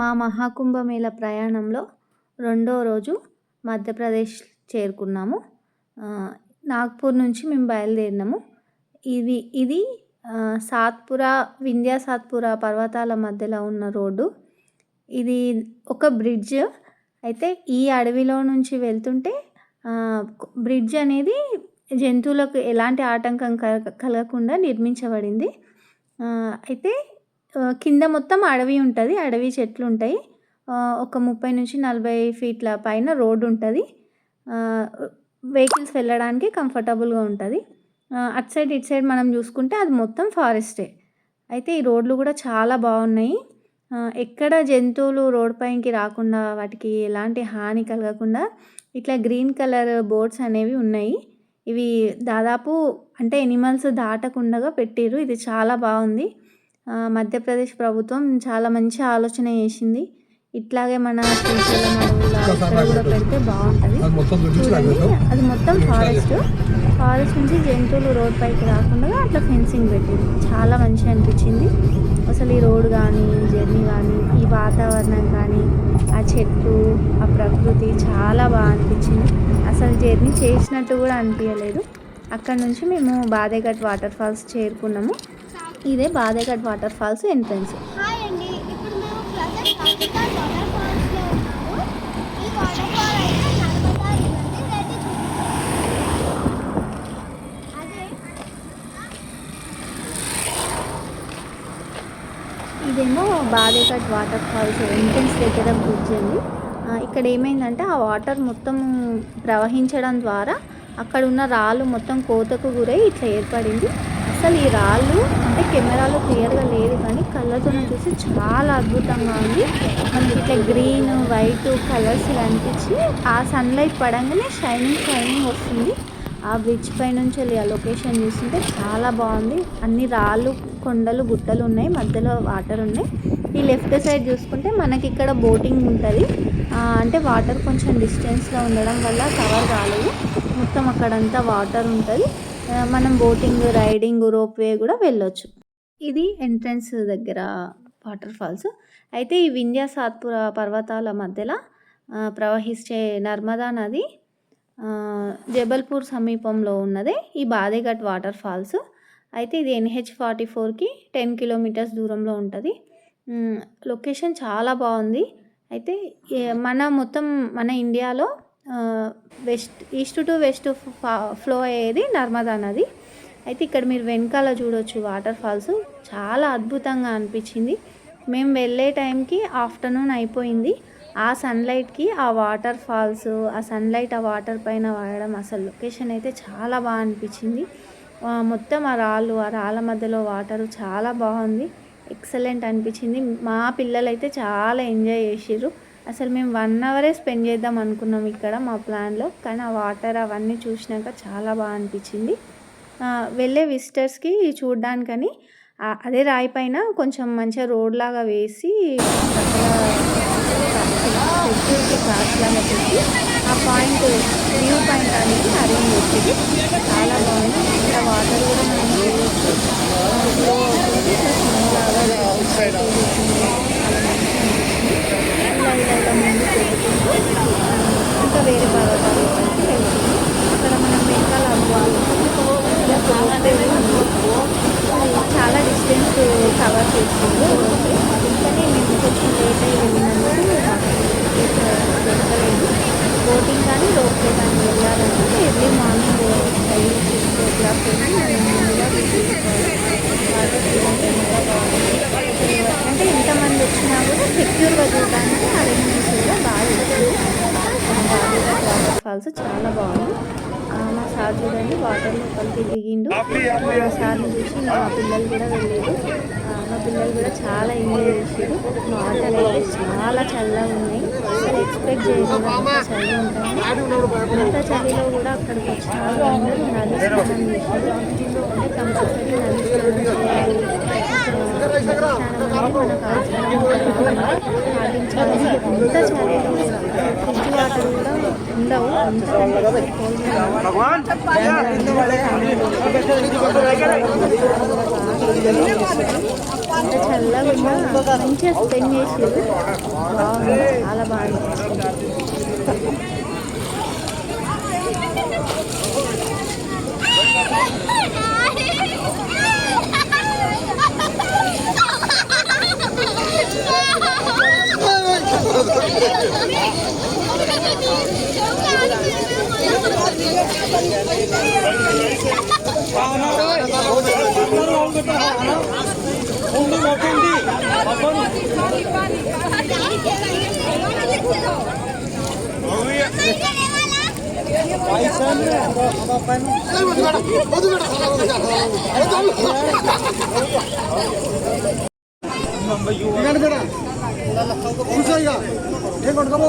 మా మహాకుంభమేళ ప్రయాణంలో రెండో రోజు మధ్యప్రదేశ్ చేరుకున్నాము. నాగ్పూర్ నుంచి మేము బయలుదేరినాము. ఇది ఇది సాత్పురా వింధ్యా సాత్పురా పర్వతాల మధ్యలో ఉన్న రోడ్డు. ఇది ఒక బ్రిడ్జ్. అయితే ఈ అడవిలో నుంచి వెళ్తుంటే బ్రిడ్జ్ అనేది జంతువులకు ఎలాంటి ఆటంకం కలగకుండా నిర్మించబడింది. అయితే కింద మొత్తం అడవి ఉంటుంది. అడవి చెట్లు ఉంటాయి. ఒక ముప్పై నుంచి నలభై ఫీట్ల పైన రోడ్డు ఉంటుంది. వెహికల్స్ వెళ్ళడానికి కంఫర్టబుల్గా ఉంటుంది. అటు సైడ్ ఇటు సైడ్ మనం చూసుకుంటే అది మొత్తం ఫారెస్టే. అయితే ఈ రోడ్లు కూడా చాలా బాగున్నాయి. ఎక్కడ జంతువులు రోడ్ పైకి రాకుండా వాటికి ఎలాంటి హాని కలగకుండా ఇట్లా గ్రీన్ కలర్ బోర్డ్స్ అనేవి ఉన్నాయి. ఇవి దాదాపు అంటే ఎనిమల్స్ దాటకుండా పెట్టిర్రు. ఇది చాలా బాగుంది. మధ్యప్రదేశ్ ప్రభుత్వం చాలా మంచి ఆలోచన చేసింది. ఇట్లాగే మన శ్రీశైలం అడవుల్లో కూడా పెడితే బాగుంటుంది. చూడండి అది మొత్తం ఫారెస్ట్ ఫారెస్ట్ నుంచి జంతువులు రోడ్ పైకి రాకుండా అట్లా ఫెన్సింగ్ పెట్టింది. చాలా మంచిగా అనిపించింది. అసలు ఈ రోడ్ కానీ జర్నీ కానీ ఈ వాతావరణం కానీ ఆ చెట్లు ఆ ప్రకృతి చాలా బాగా అనిపించింది. అసలు జర్నీ చేసినట్టు కూడా అనిపించలేదు. అక్కడ నుంచి మేము బాదేఘట్ వాటర్ ఫాల్స్ చేరుకున్నాము. ఇదే బాదేఘట్ వాటర్ ఫాల్స్ ఎంట్రన్స్. ఇదేమో బాదేఘట్ వాటర్ ఫాల్స్ ఎంట్రన్స్ దగ్గర బ్రిడ్జ్ అండి ఇక్కడ ఏమైందంటే ఆ వాటర్ మొత్తం ప్రవహించడం ద్వారా అక్కడ ఉన్న రాళ్ళు మొత్తం కోతకు గురై ఇట్లా ఏర్పడింది. అసలు ఈ రాళ్ళు అంటే కెమెరాలో క్లియర్గా లేదు కానీ కళ్ళతో చూసి చాలా అద్భుతంగా ఉంది. మనకి ఇట్లా గ్రీన్ వైట్ కలర్స్ అనిపించి ఆ సన్లైట్ పడంగానే షైనింగ్ షైనింగ్ వస్తుంది. ఆ బ్రిడ్జ్ పై నుంచి వెళ్ళి ఆ లొకేషన్ చూస్తుంటే చాలా బాగుంది. అన్ని రాళ్ళు కొండలు గుట్టలు ఉన్నాయి. మధ్యలో వాటర్ ఉన్నాయి. ఈ లెఫ్ట్ సైడ్ చూసుకుంటే మనకి ఇక్కడ బోటింగ్ ఉంటుంది. అంటే వాటర్ కొంచెం డిస్టెన్స్లో ఉండడం వల్ల కవర్ రాలేదు. మొత్తం అక్కడంతా వాటర్ ఉంటుంది. మనం బోటింగ్ రైడింగ్ రోప్ వే కూడా వెళ్ళొచ్చు. ఇది ఎంట్రన్స్ దగ్గర వాటర్ ఫాల్స్. అయితే ఈ వింధ్యా సాత్పుర పర్వతాల మధ్యలో ప్రవహించే నర్మదా నది జబల్పూర్ సమీపంలో ఉన్నదే ఈ బాదేఘట్ వాటర్ ఫాల్స్. అయితే ఇది ఎన్హెచ్ ఫార్టీ ఫోర్కి టెన్ కిలోమీటర్స్ దూరంలో ఉంటుంది. లొకేషన్ చాలా బాగుంది. అయితే మన మొత్తం మన ఇండియాలో west east to west flow అయ్యేది నర్మదా నది. అయితే ఇక్కడ మీరు వెనకాల చూడొచ్చు వాటర్ ఫాల్స్. చాలా అద్భుతంగా అనిపించింది. మేము వెళ్ళే టైంకి ఆఫ్టర్నూన్ అయిపోయింది. ఆ సన్లైట్కి ఆ వాటర్ ఫాల్స్ ఆ సన్లైట్ ఆ వాటర్ పైన వాడడం అసలు లొకేషన్ అయితే చాలా బాగా అనిపించింది. మొత్తం ఆ రాళ్ళు ఆ రాళ్ళ మధ్యలో వాటర్ చాలా బాగుంది. ఎక్సలెంట్ అనిపించింది. మా పిల్లలైతే చాలా ఎంజాయ్ చేసిర్రు. అసలు మేము వన్ అవరే స్పెండ్ చేద్దాం అనుకున్నాం ఇక్కడ మా ప్లాన్లో కానీ ఆ వాటర్ అవన్నీ చూసినాక చాలా బాగా అనిపించింది. వెళ్ళే విజిటర్స్కి చూడడానికని అదే రాయి పైన కొంచెం మంచిగా రోడ్ లాగా వేసి సెక్యూరిటీ కార్డ్స్ లాగా పెట్టి ఆ పాయింట్ వ్యూ పాయింట్ అనేది అరేంజ్ చేసేది. చాలా బాగుంది. ఇక్కడ వాటర్ కూడా మనం చూడవచ్చు ఫ్లో అవుతుంది చాలా ఇలా ఇలా ఇలా ముందు పెట్టుకుంటూ ఇంకా వేరే పర్వతాలు అక్కడ మనం వెనకాల చాలా డిస్టెన్స్ కవర్ చేస్తుంది కానీ మేము కొంచెం లేట్ అయ్యి వెళ్ళినందుకు దొరకలేదు బోటింగ్ కానీ రోప్వే కానీ వెళ్ళాలంటే early morning five six o'clock అంటే ఎంతమంది వచ్చినా కూడా సెక్యూర్గా చూడడానికి అరేంజ్మెంట్స్ కూడా బాగా వాటర్ ఫాల్స్ చాలా బాగుంది మా సార్ చూడండి వాటర్ లోపలికి దిగిండు మా సార్ని చూసి మా పిల్లలు కూడా వెళ్ళారు. మా పిల్లలు కూడా చాలా ఎంజాయ్ చేసారు వాటర్ అయితే చాలా చల్లగా ఉన్నాయి. అసలు ఎక్స్పెక్ట్ చేయలేదు అంత చలి ఉంటాయి అంత చలిలో కూడా అక్కడికి వచ్చిన అందరూ నది స్నానం అంటే కంపల్సరీ నది స్నానం చేయాలి. మనకు అవసరం స్టార్టింగ్ చలి వాటర్ కూడా ఉండవు. ఎందుకంటే చల్లగా ఉన్నా మంచిగా స్పెండ్ చేసేది బాగుంది చాలా బాగా అనిపించింది. కూర్చో ఇక ఏం కొట్టుకోబో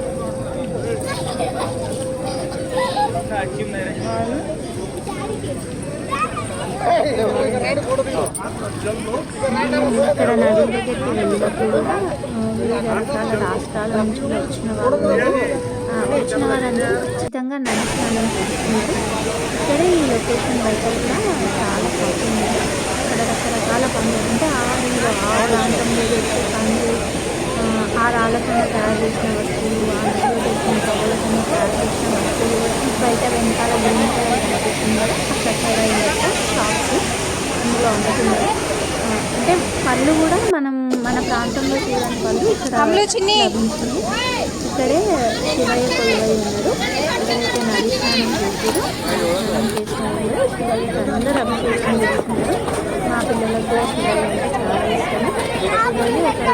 ఇక్కడ నడుము పెట్టి వెళ్ళినప్పుడు కూడా వివిధ రకాల రాష్ట్రాల నుంచి వచ్చిన వాళ్ళు వచ్చిన వారందరూ ఖచ్చితంగా నడుస్తానని చూస్తున్నారు ఇక్కడ ఈ లొకేషన్ బయట కూడా చాలా బాగుంది ఇక్కడ రకరకాల పండ్లు అంటే ఆ ఊరిలో ఆ ప్రాంతంలో దొరికే పండ్లు ఆ, ఆ రాళ్ళతో తయారు చేసిన వస్తువులు ఆ నదిలో దొరికిన వస్తువులు బయట వెనకాల గ్రీన్ కలర్ అక్కడ సైడ్ షాప్స్ అందులో అమ్ముతున్నారు అంటే పళ్ళు కూడా మనం మన ప్రాంతంలో చూడని పళ్ళు ఇక్కడ లభించింది ఇక్కడే శివయ్య కొలువై ఉన్నారు. ఎవరైతే నది స్నానం చేసారో స్నానం చేసిన వాళ్ళు శివయ్యకి అందరూ అభిషేకం చేస్తున్నారు. మా పిల్లలకు కూడా శివయ్య అంటే చాలా ఇష్టం. శివయ్య ఒకరు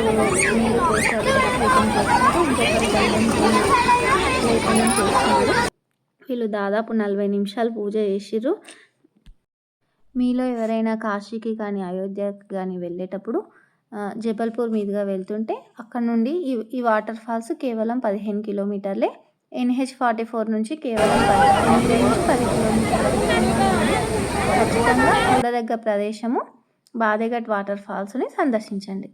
నీరు పోసి అభిషేకం చేస్తున్నారు. ఇంకొకరు బయట కార్యక్రమం చేస్తున్నారు వీళ్ళు దాదాపు నలభై నిమిషాలు పూజ చేసిర్రు. మీలో ఎవరైనా కాశీకి కానీ అయోధ్యకి కానీ వెళ్ళేటప్పుడు జబల్పూర్ మీదుగా వెళ్తుంటే అక్కడ నుండి ఈ ఈ వాటర్ ఫాల్స్ కేవలం పదిహేను కిలోమీటర్లే. ఎన్హెచ్ ఫార్టీ ఫోర్ నుంచి కేవలం పది ఎనిమిది నుంచి పది కిలోమీటర్ల. ఖచ్చితంగా చూడదగ్గ ప్రదేశము బాదేఘట్ వాటర్ ఫాల్స్ని సందర్శించండి.